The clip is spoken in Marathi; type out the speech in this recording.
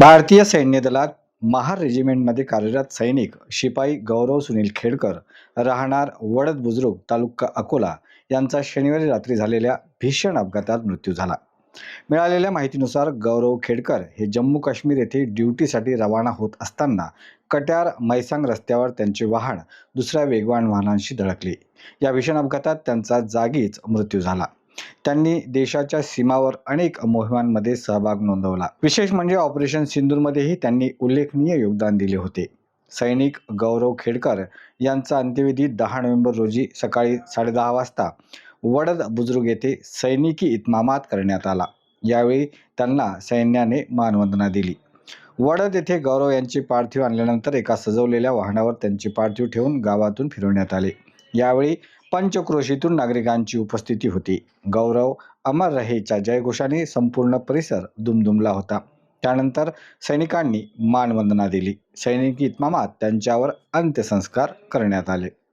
भारतीय सैन्य दलात महार रेजिमेंटमध्ये कार्यरत सैनिक शिपाई गौरव सुनील खेडकर राहणार वडद बुजुर्ग तालुका अकोला यांचा शनिवारी रात्री झालेल्या भीषण अपघातात मृत्यू झाला. मिळालेल्या माहितीनुसार गौरव खेडकर हे जम्मू काश्मीर येथे ड्युटीसाठी रवाना होत असताना कट्यार मैसांग रस्त्यावर त्यांचे वाहन दुसऱ्या वेगवान वाहनांशी धडकले. या भीषण अपघातात त्यांचा जागीच मृत्यू झाला. त्यांनी देशाच्या सीमावर अनेक मोहिमांमध्ये सहभाग नोंदवला. विशेष म्हणजे ऑपरेशन सिंदूरमध्येही त्यांनी उल्लेखनीय योगदान दिले होते. सैनिक गौरव खेडकर यांचा अंत्यविधी दहा नोव्हेंबर रोजी सकाळी साडेदहा वाजता वडद बुजुर्ग येथे सैनिकी इतमामात करण्यात आला. यावेळी त्यांना सैन्याने मानवंदना दिली. वडद येथे गौरव यांचे पार्थिव आणल्यानंतर एका सजवलेल्या वाहनावर त्यांचे पार्थिव ठेवून गावातून फिरवण्यात आले. यावेळी पंचक्रोशीतून नागरिकांची उपस्थिती होती. गौरव अमर रहेच्या जयघोषाने संपूर्ण परिसर दुमदुमला होता. त्यानंतर सैनिकांनी मानवंदना दिली. सैनिकी इतमामात त्यांच्यावर अंत्यसंस्कार करण्यात आले.